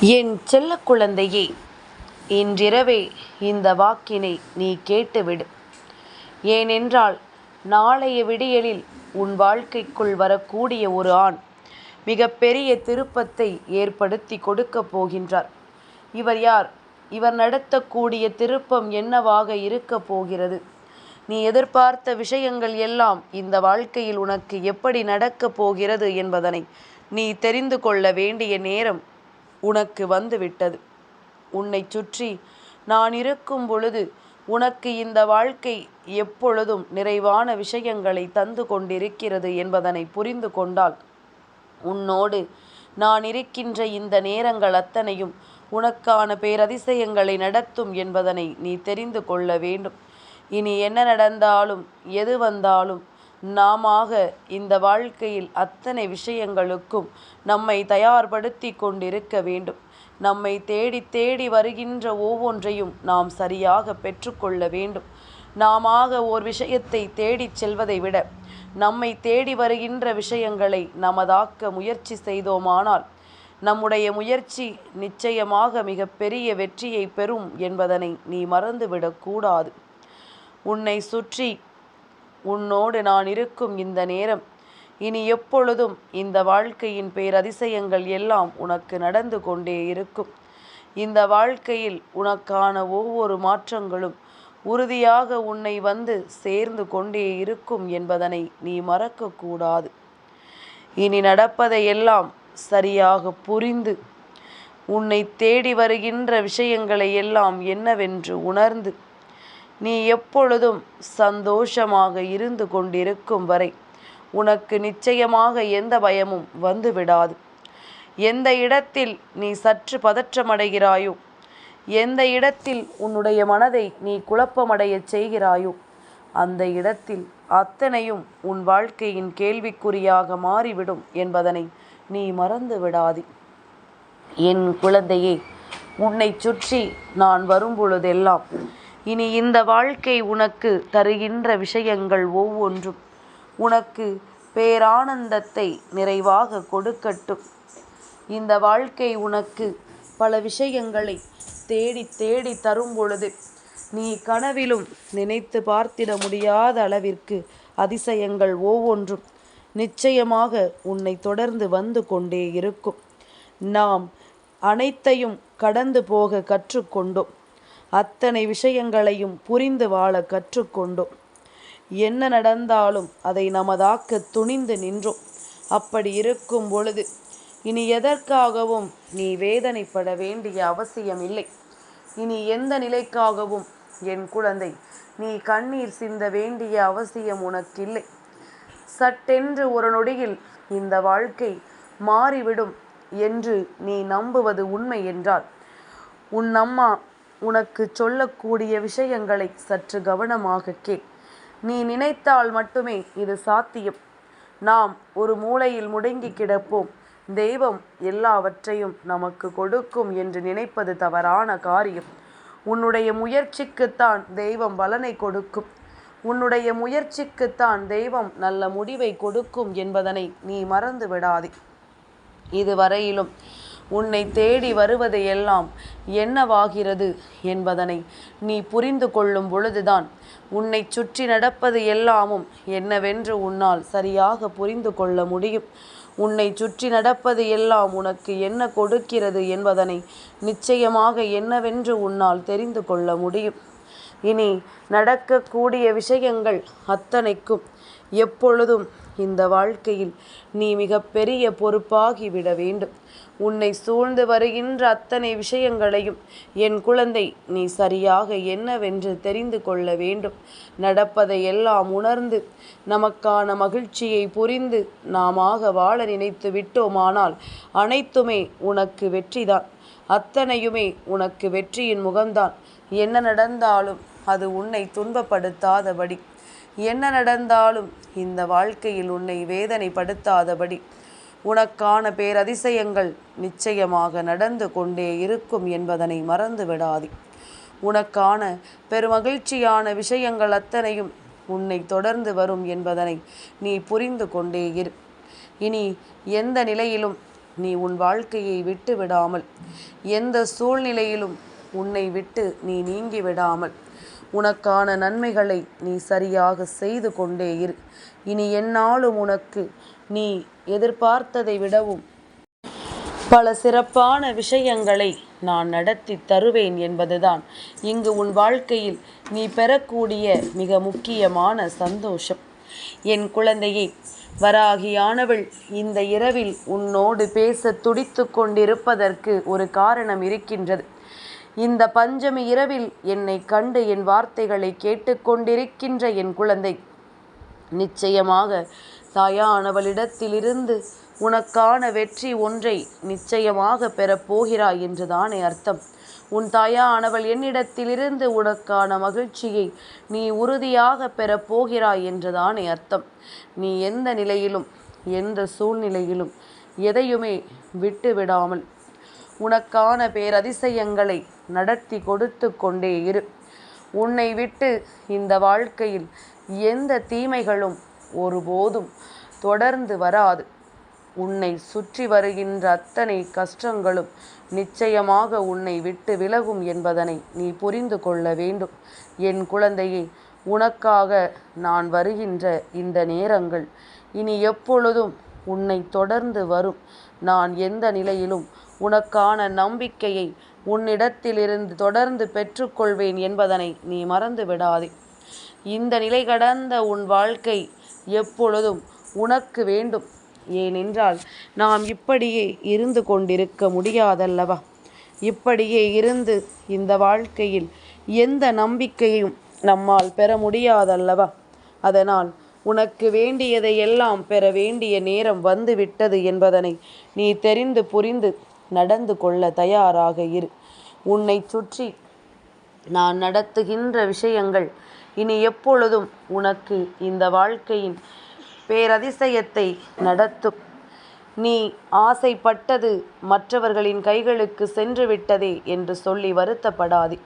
என் செல்ல குழந்தையே இன்றிரவே இந்த வாக்கினை நீ கேட்டுவிடு. ஏனென்றால் நாளைய விடியலில் உன் வாழ்க்கைக்குள் வரக்கூடிய ஒரு ஆண் மிகப்பெரிய திருப்பத்தை ஏற்படுத்தி கொடுக்கப் போகின்றார். இவர் யார்? இவர் நடத்தக்கூடிய திருப்பம் என்னவாக இருக்கப் போகிறது? நீ எதிர்பார்த்த விஷயங்கள் எல்லாம் இந்த வாழ்க்கையில் உனக்கு எப்படி நடக்கப் போகிறது என்பதனை நீ தெரிந்து கொள்ள வேண்டிய நேரம் உனக்கு வந்துவிட்டது. உன்னை சுற்றி நான் இருக்கும் பொழுது உனக்கு இந்த வாழ்க்கை எப்பொழுதும் நிறைவான விஷயங்களை தந்து கொண்டிருக்கிறது என்பதனை புரிந்து கொண்டால் உன்னோடு நான் இருக்கின்ற இந்த நேரங்கள் அத்தனையும் உனக்கான பேரதிசயங்களை நடத்தும் என்பதனை நீ தெரிந்து கொள்ள வேண்டும். இனி என்ன நடந்தாலும் எது வந்தாலும் நாமாக இந்த வாழ்க்கையில் அத்தனை விஷயங்களுக்கும் நம்மை தயார்படுத்தி கொண்டிருக்க வேண்டும். நம்மை தேடி தேடி வருகின்ற ஒவ்வொன்றையும் நாம் சரியாக பெற்றுக்கொள்ள வேண்டும். நாமாக ஓர் விஷயத்தை தேடிச் செல்வதை விட நம்மை தேடி வருகின்ற விஷயங்களை நமதாக்க முயற்சி செய்தோமானால் நம்முடைய முயற்சி நிச்சயமாக மிகப்பெரிய வெற்றியை பெறும் என்பதனை நீ மறந்துவிடக்கூடாது உன்னை சுற்றி உன்னோடு நான் இருக்கும் இந்த நேரம். இனி எப்பொழுதும் இந்த வாழ்க்கையின் பேரதிசயங்கள் எல்லாம் உனக்கு நடந்து கொண்டே இருக்கும். இந்த வாழ்க்கையில் உனக்கான ஒவ்வொரு மாற்றங்களும் உறுதியாக உன்னை வந்து சேர்ந்து கொண்டே இருக்கும் என்பதனை நீ மறக்கக்கூடாது. இனி நடப்பதையெல்லாம் சரியாக புரிந்து உன்னை தேடி வருகின்ற விஷயங்களை எல்லாம் என்னவென்று உணர்ந்து நீ எப்பொழுதும் சந்தோஷமாக இருந்து கொண்டிருக்கும் வரை உனக்கு நிச்சயமாக எந்த பயமும் வந்துவிடாது. எந்த இடத்தில் நீ சற்று பதற்றமடைகிறாயோ எந்த இடத்தில் உன்னுடைய மனதை நீ குழப்பமடையச் செய்கிறாயோ அந்த இடத்தில் அத்தனையும் உன் வாழ்க்கையின் கேள்விக்குறியாக மாறிவிடும் என்பதனை நீ மறந்து விடாதே என் குழந்தையே உன்னை சுற்றி நான் வரும்பொழுதெல்லாம் இனி இந்த வாழ்க்கை உனக்கு தருகின்ற விஷயங்கள் ஒவ்வொன்றும் உனக்கு பேரானந்தத்தை நிறைவாக கொடுக்கட்டும். இந்த வாழ்க்கை உனக்கு பல விஷயங்களை தேடி தேடி தரும் பொழுது நீ கனவிலும் நினைத்து பார்த்திட முடியாத அளவிற்கு அதிசயங்கள் ஒவ்வொன்றும் நிச்சயமாக உன்னை தொடர்ந்து வந்து கொண்டே இருக்கும். நாம் அனைத்தையும் கடந்து போக கற்றுக்கொண்டோம். அத்தனை விஷயங்களையும் புரிந்து வாழ கற்றுக்கொண்டோம். என்ன நடந்தாலும் அதை நமதாக்க துணிந்து நின்றோம். அப்படி இருக்கும் பொழுது இனி எதற்காகவும் நீ வேதனைப்பட வேண்டிய அவசியம் இல்லை இனி எந்த நிலைக்காகவும் என் குழந்தை நீ கண்ணீர் சிந்த வேண்டிய அவசியம் உனக்கில்லை. சட்டென்று ஒரு நொடியில் இந்த வாழ்க்கை மாறிவிடும் என்று நீ நம்புவது உண்மை என்றால் உன் அம்மா உனக்கு சொல்லக்கூடிய விஷயங்களை சற்று கவனமாக கே நீ நினைத்தால் மட்டுமே இது சாத்தியம். நாம் ஒரு மூலையில் முடங்கி கிடப்போம். தெய்வம் எல்லாவற்றையும் நமக்கு கொடுக்கும் என்று நினைப்பது தவறான காரியம். உன்னுடைய முயற்சிக்குத்தான் தெய்வம் பலனை கொடுக்கும். உன்னுடைய முயற்சிக்குத்தான் தெய்வம் நல்ல முடிவை கொடுக்கும் என்பதனை நீ மறந்து விடாதே இதுவரையிலும் உன்னை தேடி வருவது எல்லாம் என்னவாகிறது என்பதனை நீ புரிந்து கொள்ளும் பொழுதுதான் உன்னை சுற்றி நடப்பது எல்லாமும் என்னவென்று உன்னால் சரியாக புரிந்து கொள்ள முடியும். உன்னை சுற்றி நடப்பது எல்லாம் உனக்கு என்ன கொடுக்கிறது என்பதனை நிச்சயமாக என்னவென்று உன்னால் தெரிந்து கொள்ள முடியும். இனி நடக்கக்கூடிய விஷயங்கள் அத்தனைக்கும் எப்பொழுதும் இந்த வாழ்க்கையில் நீ மிகப்பெரிய பொறுப்பாகிவிட வேண்டும். உன்னை சூழ்ந்து வருகின்ற அத்தனை விஷயங்களையும் என் குழந்தை நீ சரியாக என்னவென்று தெரிந்து கொள்ள வேண்டும். நடப்பதை எல்லாம் உணர்ந்து நமக்கான மகிழ்ச்சியை புரிந்து நாமாக வாழ நினைத்து விட்டோமானால் அனைத்துமே உனக்கு வெற்றிதான். அத்தனையுமே உனக்கு வெற்றியின் முகம்தான். என்ன நடந்தாலும் அது உன்னை துன்பப்படுத்தாதபடி. என்ன நடந்தாலும் இந்த வாழ்க்கையில் உன்னை வேதனைப்படுத்தாதபடி. உனக்கான பேரதிசயங்கள் நிச்சயமாக நடந்து கொண்டே இருக்கும் என்பதனை மறந்து விடாதே உனக்கான பெருமகிழ்ச்சியான விஷயங்கள் அத்தனையும் உன்னை தொடர்ந்து வரும் என்பதனை நீ புரிந்து கொண்டே இரு. இனி எந்த நிலையிலும் நீ உன் வாழ்க்கையை விட்டு விடாமல் எந்த சூழ்நிலையிலும் உன்னை விட்டு நீ நீங்கி விடாமல் உனக்கான நன்மைகளை நீ சரியாக செய்து கொண்டே இரு. இனி என்னாலும் உனக்கு நீ எதிர்பார்த்ததை விடவும். பல சிறப்பான விஷயங்களை நான் நடத்தி தருவேன் என்பதுதான் இங்கு உன் வாழ்க்கையில் நீ பெறக்கூடிய மிக முக்கியமான சந்தோஷம். என் குழந்தையை வராகியானவள் இந்த இரவில் உன்னோடு பேச துடித்து கொண்டிருப்பதற்கு ஒரு காரணம் இருக்கின்றது. இந்த பஞ்சமி இரவில் என்னை கண்டு என் வார்த்தைகளை கேட்டுக்கொண்டிருக்கின்ற என் குழந்தை நிச்சயமாக தாயானவளிடத்திலிருந்து உனக்கான வெற்றி ஒன்றை நிச்சயமாக பெறப்போகிறாய் என்றுதானே அர்த்தம். உன் தாயானவள் என்னிடத்திலிருந்து உனக்கான மகிழ்ச்சியை நீ உறுதியாக பெறப்போகிறாய் என்றுதானே அர்த்தம். நீ எந்த நிலையிலும் எந்த சூழ்நிலையிலும் எதையுமே விட்டு விடாமல் உனக்கான பேரதிசயங்களை நடத்தி கொடுத்து கொண்டே இரு. உன்னை விட்டு இந்த வாழ்க்கையில் எந்த தீமைகளும் ஒருபோதும் தொடர்ந்து வராது. உன்னை சுற்றி வருகின்ற அத்தனை கஷ்டங்களும் நிச்சயமாக உன்னை விட்டு விலகும் என்பதனை நீ புரிந்து கொள்ள வேண்டும். என் குழந்தையை உனக்காக நான் வருகின்ற இந்த நேரங்கள் இனி எப்பொழுதும் உன்னை தொடர்ந்து வரும். நான் எந்த நிலையிலும் உனக்கான நம்பிக்கையை உன்னிடத்திலிருந்து தொடர்ந்து பெற்றுக்கொள்வேன் என்பதனை நீ மறந்து விடாதே. இந்த நிலை கடந்த உன் வாழ்க்கை எப்பொழுதும் உனக்கு வேண்டும். ஏனென்றால் நாம் இப்படியே இருந்து கொண்டிருக்க முடியாதல்லவா? இப்படியே இருந்து இந்த வாழ்க்கையில் எந்த நம்பிக்கையும் நம்மால் பெற முடியாதல்லவா? அதனால் உனக்கு வேண்டியதை எல்லாம் பெற வேண்டிய நேரம் வந்துவிட்டது என்பதனை நீ தெரிந்து புரிந்து நடந்து கொள்ள தயாராக இரு. உன்னை சுற்றி நான் நடத்துகின்ற விஷயங்கள் இனி எப்பொழுதும் உனக்கு இந்த வாழ்க்கையின் பேரதிசயத்தை நடத்தும். நீ ஆசைப்பட்டது மற்றவர்களின் கைகளுக்கு சென்று விட்டதே என்று சொல்லி வருத்தப்படாதே.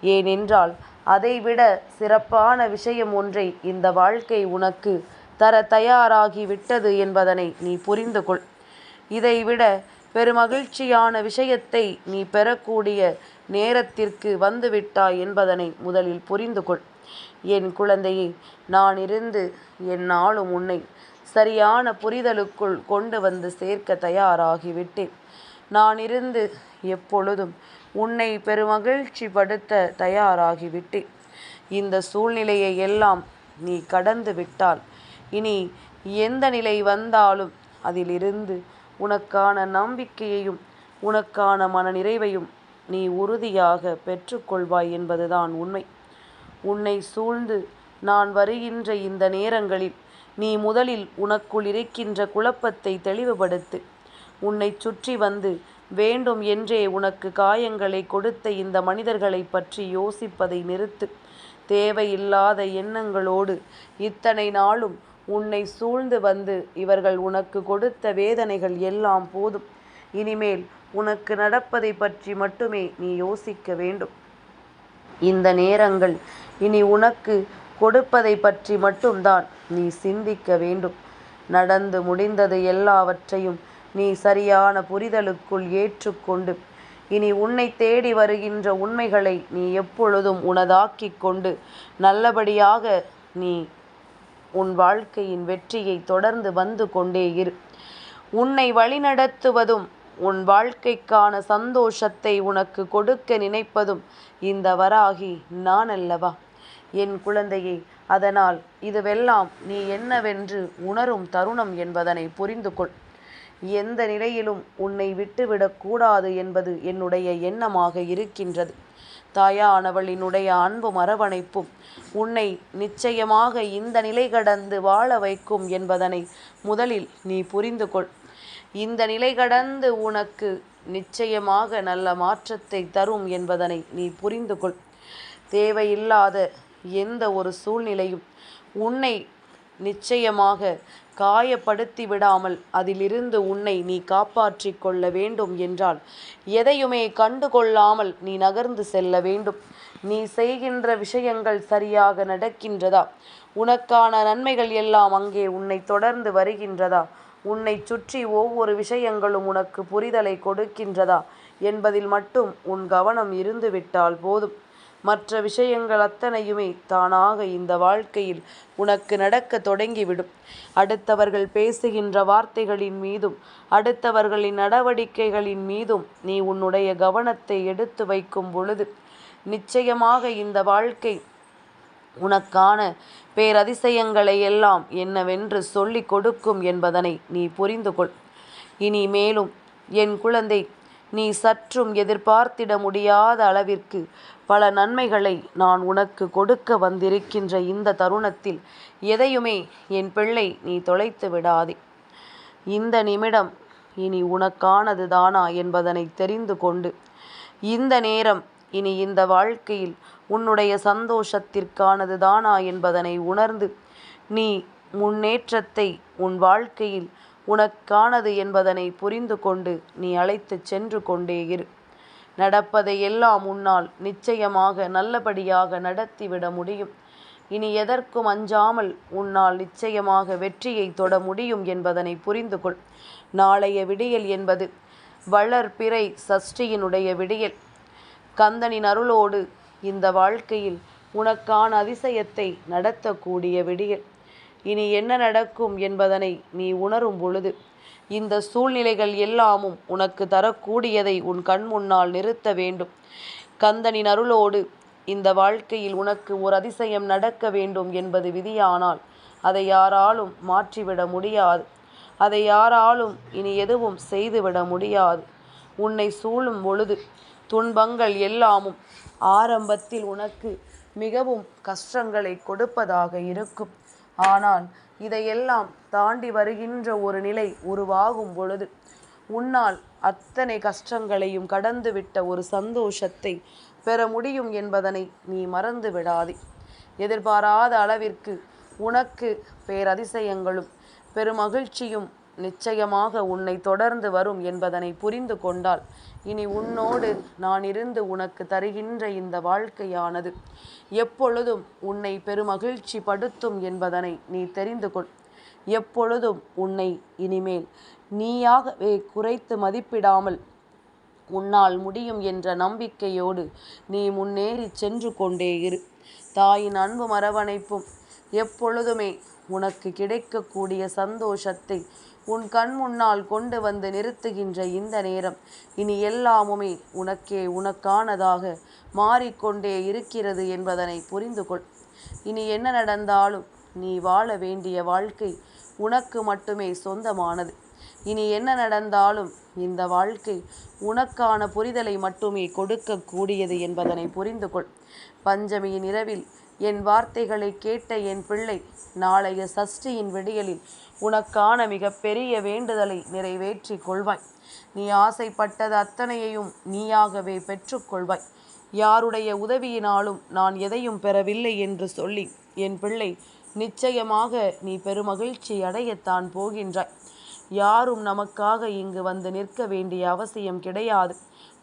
ஏனென்றால் அதைவிட சிறப்பான விஷயம் ஒன்றை இந்த வாழ்க்கை உனக்கு தர தயாராகி விட்டது என்பதனை நீ புரிந்து கொள் இதைவிட பெருமகிழ்ச்சியான விஷயத்தை நீ பெறக்கூடிய நேரத்திற்கு வந்துவிட்டாய் என்பதனை முதலில் புரிந்து கொள் என் குழந்தையை நான் இருந்து என்னாலும் உன்னை சரியான புரிதலுக்குள் கொண்டு வந்து சேர்க்க தயாராகிவிட்டேன். நான் இருந்து எப்பொழுதும் உன்னை பெருமகிழ்ச்சி படுத்த தயாராகிவிட்டேன். இந்த சூழ்நிலையை எல்லாம் நீ கடந்து விட்டால் இனி எந்த நிலை வந்தாலும் அதிலிருந்து உனக்கான நம்பிக்கையையும் உனக்கான மன நிறைவையும் நீ உறுதியாக பெற்றுக்கொள்வாய் என்பதுதான் உண்மை. உன்னை சூழ்ந்து நான் வருகின்ற இந்த நேரங்களில் நீ முதலில் உனக்குள் இருக்கின்ற குழப்பத்தை தெளிவுபடுத்து உன்னை சுற்றி வந்து வேண்டும் என்றே உனக்கு காயங்களை கொடுத்த இந்த மனிதர்களை பற்றி யோசிப்பதை நிறுத்து. தேவையில்லாத எண்ணங்களோடு இத்தனை நாளும் உன்னை சூழ்ந்து வந்து இவர்கள் உனக்கு கொடுத்த வேதனைகள் எல்லாம் போதும். இனிமேல் உனக்கு நடப்பதை பற்றி மட்டுமே நீ யோசிக்க வேண்டும். இந்த நேரங்கள் இனி உனக்கு கொடுப்பதை பற்றி மட்டும்தான் நீ சிந்திக்க வேண்டும். நடந்து முடிந்தது எல்லாவற்றையும் நீ சரியான புரிதலுக்குள் ஏற்றுக்கொண்டு இனி உன்னை தேடி வருகின்ற உண்மைகளை நீ எப்பொழுதும் உனதாக்கிக் கொண்டு நல்லபடியாக நீ உன் வாழ்க்கையின் வெற்றியை தொடர்ந்து வந்து கொண்டே இரு. உன்னை வழிநடத்துவதும் உன் வாழ்க்கைக்கான சந்தோஷத்தை உனக்கு கொடுக்க நினைப்பதும் இந்த வராகி நான் அல்லவா? என் குழந்தையே அதனால் இதுவெல்லாம் நீ என்னவென்று உணரும் தருணம் என்பதனை புரிந்து கொள். எந்த நிலையிலும் உன்னை விட்டுவிடக்கூடாது என்பது என்னுடைய எண்ணமாக இருக்கின்றது. தாயானவளினுடைய அன்பும் அரவணைப்பும் உன்னை நிச்சயமாக இந்த நிலை கடந்து வாழ வைக்கும் என்பதனை முதலில் நீ புரிந்து கொள். இந்த நிலை கடந்து உனக்கு நிச்சயமாக நல்ல மாற்றத்தை தரும் என்பதனை நீ புரிந்து கொள். தேவையில்லாத எந்த ஒரு சூழ்நிலையும் உன்னை நிச்சயமாக காயப்படுத்தி விடாமல் அதிலிருந்து உன்னை நீ காப்பாற்றிக் கொள்ள வேண்டும் என்றால் எதையுமே கண்டுகொள்ளாமல் நீ நகர்ந்து செல்ல வேண்டும். நீ செய்கின்ற விஷயங்கள் சரியாக நடக்கின்றதா? உனக்கான நன்மைகள் எல்லாம் அங்கே உன்னை தொடர்ந்து வருகின்றதா? உன்னைச் சுற்றி ஒவ்வொரு விஷயங்களும் உனக்கு புரிதலை கொடுக்கின்றதா? என்பதில் மட்டும் உன் கவனம் இருந்துவிட்டால் போதும். மற்ற விஷயங்கள் அத்தனையுமே தானாக இந்த வாழ்க்கையில் உனக்கு நடக்க தொடங்கிவிடும். அடுத்தவர்கள் பேசுகின்ற வார்த்தைகளின் மீதும் அடுத்தவர்களின் நடவடிக்கைகளின் மீதும் நீ உன்னுடைய கவனத்தை எடுத்து வைக்கும் பொழுது நிச்சயமாக இந்த வாழ்க்கை உனக்கான பேரதிசயங்களை எல்லாம் என்னவென்று சொல்லிக் கொடுக்கும் என்பதனை நீ புரிந்து கொள் இனி மேலும் என் குழந்தை நீ சற்றும் எதிர்பார்த்திட முடியாத அளவிற்கு பல நன்மைகளை நான் உனக்கு கொடுக்க வந்திருக்கின்ற இந்த தருணத்தில் எதையுமே என் பிள்ளை நீ தொலைத்து விடாதே. இந்த நிமிடம் இனி உனக்கானது தானா என்பதனை தெரிந்து கொண்டு இந்த நேரம் இனி இந்த வாழ்க்கையில் உன்னுடைய சந்தோஷத்திற்கானது தானா என்பதனை உணர்ந்து நீ முன்னேற்றத்தை உன் வாழ்க்கையில் உனக்கானது என்பதனை புரிந்து கொண்டு நீ அழைத்துச் சென்று கொண்டே இரு. நடப்பதை எல்லாம் உன்னால் நிச்சயமாக நல்லபடியாக நடத்திவிட முடியும். இனி எதற்கும் அஞ்சாமல் உன்னால் நிச்சயமாக வெற்றியை தொட முடியும் என்பதனை புரிந்து கொள். நாளைய விடியல் என்பது வளர்பிறை சஷ்டியினுடைய விடியல். கந்தனின் அருளோடு இந்த வாழ்க்கையில் உனக்கான அதிசயத்தை நடத்தக்கூடிய விடியல். இனி என்ன நடக்கும் என்பதனை நீ உணரும் பொழுது இந்த சூழ்நிலைகள் எல்லாமும் உனக்கு தரக்கூடியதை உன் கண் முன்னால் நிறுத்த வேண்டும். கந்தனின் அருளோடு இந்த வாழ்க்கையில் உனக்கு ஒரு அதிசயம் நடக்க வேண்டும் என்பது விதியானால் அதை யாராலும் மாற்றிவிட முடியாது. அதை யாராலும் இனி எதுவும் செய்துவிட முடியாது. உன்னை சூழும் பொழுது துன்பங்கள் எல்லாமும் ஆரம்பத்தில் உனக்கு மிகவும் கஷ்டங்களை கொடுப்பதாக இருக்கும். ஆனால் இதையெல்லாம் தாண்டி வருகின்ற ஒரு நிலை உருவாகும் பொழுது உன்னால் அத்தனை கஷ்டங்களையும் கடந்துவிட்ட ஒரு சந்தோஷத்தை பெற முடியும் என்பதனை நீ மறந்து விடாதே. எதிர்பாராத அளவிற்கு உனக்கு பேரதிசயங்களும் பெருமகிழ்ச்சியும் நிச்சயமாக உன்னை தொடர்ந்து வரும் என்பதனை புரிந்து கொண்டால் இனி உன்னோடு நான் இருந்து உனக்கு தருகின்ற இந்த வாழ்க்கையானது. எப்பொழுதும் உன்னை பெருமகிழ்ச்சி படுத்தும் என்பதனை நீ தெரிந்து கொள். எப்பொழுதும் உன்னை இனிமேல் நீயாகவே குறைத்து மதிப்பிடாமல் உன்னால் முடியும் என்ற நம்பிக்கையோடு நீ முன்னேறி சென்று கொண்டே இரு. தாயின் அன்பு மரவணைப்பும் எப்பொழுதுமே உனக்கு கிடைக்கக்கூடிய சந்தோஷத்தை உன் கண் முன்னால் கொண்டு வந்து நிறுத்துகின்ற இந்த நேரம். இனி எல்லாமுமே உனக்கே உனக்கானதாக மாறிக்கொண்டே இருக்கிறது என்பதனை புரிந்து கொள் இனி என்ன நடந்தாலும் நீ வாழ வேண்டிய வாழ்க்கை உனக்கு மட்டுமே சொந்தமானது. இனி என்ன நடந்தாலும் இந்த வாழ்க்கை உனக்கான புரிதலை மட்டுமே கொடுக்கக்கூடியது என்பதனை புரிந்து கொள் பஞ்சமியின் இரவில் என் வார்த்தைகளை கேட்ட என் பிள்ளை நாளைய சஷ்டியின் விடியலில் உனக்கான மிக பெரிய வேண்டுதலை நிறைவேற்றி கொள்வாய். நீ ஆசைப்பட்டது அத்தனையையும் நீயாகவே பெற்றுக்கொள்வாய் யாருடைய உதவியினாலும் நான் எதையும் பெறவில்லை என்று சொல்லி என் பிள்ளை நிச்சயமாக நீ பெருமகிழ்ச்சி அடையத்தான் போகின்றாய். யாரும் நமக்காக இங்கு வந்து நிற்க வேண்டிய அவசியம் கிடையாது.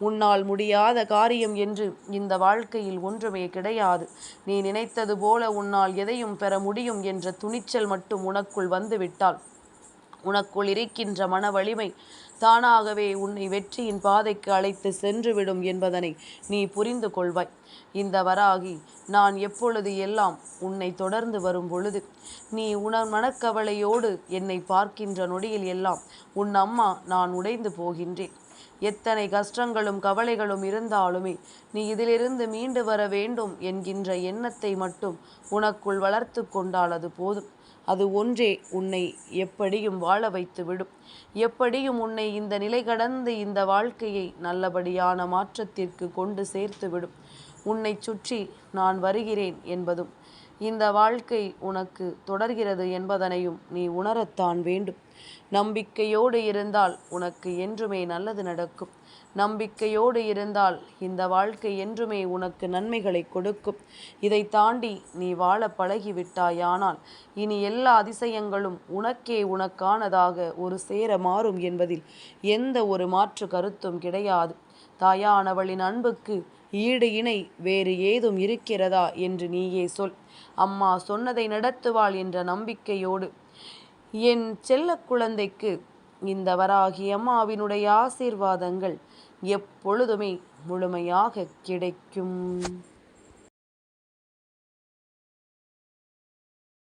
உன்னால் முடியாத காரியம் என்று இந்த வாழ்க்கையில் ஒன்றுமே கிடையாது. நீ நினைத்தது போல உன்னால் எதையும் பெற முடியும் என்ற துணிச்சல் மட்டும் உனக்குள் வந்துவிட்டால். உனக்குள் இருக்கின்ற மன வலிமை தானாகவே உன்னை வெற்றியின் பாதைக்கு அழைத்து சென்றுவிடும் என்பதனை நீ புரிந்து கொள்வாய். இந்த வராகி நான் எப்பொழுது எல்லாம் உன்னை தொடர்ந்து வரும் பொழுது நீ உணர் மனக்கவலையோடு என்னை பார்க்கின்ற நொடியில் எல்லாம் உன் அம்மா நான் உடைந்து போகின்றேன். எத்தனை கஷ்டங்களும் கவலைகளும் இருந்தாலுமே நீ இதிலிருந்து மீண்டு வர வேண்டும் என்கின்ற எண்ணத்தை மட்டும் உனக்குள் வளர்த்து கொண்டால் அது போதும். அது ஒன்றே உன்னை எப்படியும் வாழ வைத்து விடும் எப்படியும் உன்னை இந்த நிலை கடந்து இந்த வாழ்க்கையை நல்லபடியான மாற்றத்திற்கு கொண்டு சேர்த்து விடும் உன்னை சுற்றி நான் வருகிறேன் என்பதும் இந்த வாழ்க்கை உனக்கு தொடர்கிறது என்பதனையும் நீ உணரத்தான் வேண்டும். நம்பிக்கையோடு இருந்தால் உனக்கு என்றுமே நல்லது நடக்கும். நம்பிக்கையோடு இருந்தால் இந்த வாழ்க்கை என்றுமே உனக்கு நன்மைகளை கொடுக்கும். இதை தாண்டி நீ வாழ பழகிவிட்டாயானால் இனி எல்லா அதிசயங்களும் உனக்கே உனக்கானதாக ஒரு சேர மாறும் என்பதில் எந்த ஒரு மாற்று கருத்தும் கிடையாது. தாயானவளின் அன்புக்கு ஈடு இணை வேறு ஏதும் இருக்கிறதா என்று நீயே சொல். அம்மா சொன்னதை நடத்துவாள் என்ற நம்பிக்கையோடு என் செல்ல குழந்தைக்கு இந்த வராகி அம்மாவினுடைய ஆசீர்வாதங்கள் எப்பொழுதுமே முழுமையாக கிடைக்கும்.